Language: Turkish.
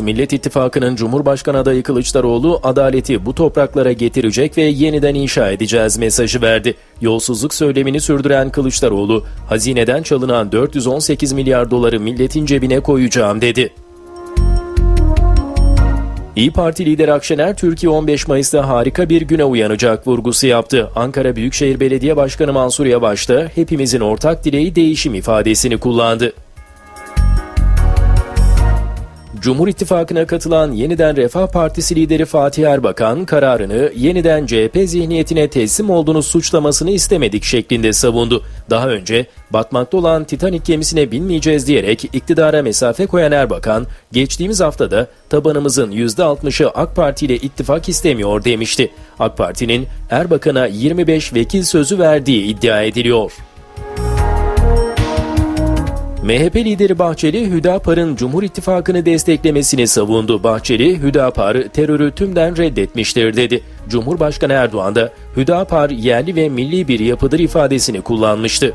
Millet İttifakı'nın Cumhurbaşkanı adayı Kılıçdaroğlu adaleti bu topraklara getirecek ve yeniden inşa edeceğiz mesajı verdi. Yolsuzluk söylemini sürdüren Kılıçdaroğlu, hazineden çalınan 418 milyar doları milletin cebine koyacağım dedi. İyi Parti lideri Akşener, Türkiye 15 Mayıs'ta harika bir güne uyanacak vurgusu yaptı. Ankara Büyükşehir Belediye Başkanı Mansur Yavaş da hepimizin ortak dileği değişim ifadesini kullandı. Cumhur İttifakı'na katılan Yeniden Refah Partisi lideri Fatih Erbakan kararını yeniden CHP zihniyetine teslim olduğunu suçlamasını istemedik şeklinde savundu. Daha önce batmakta olan Titanik gemisine binmeyeceğiz diyerek iktidara mesafe koyan Erbakan, geçtiğimiz haftada tabanımızın %60'ı AK Parti ile ittifak istemiyor demişti. AK Parti'nin Erbakan'a 25 vekil sözü verdiği iddia ediliyor. MHP lideri Bahçeli, Hüdapar'ın Cumhur İttifakı'nı desteklemesini savundu. Bahçeli, Hüdapar terörü tümden reddetmiştir dedi. Cumhurbaşkanı Erdoğan da Hüdapar yerli ve milli bir yapıdır ifadesini kullanmıştı.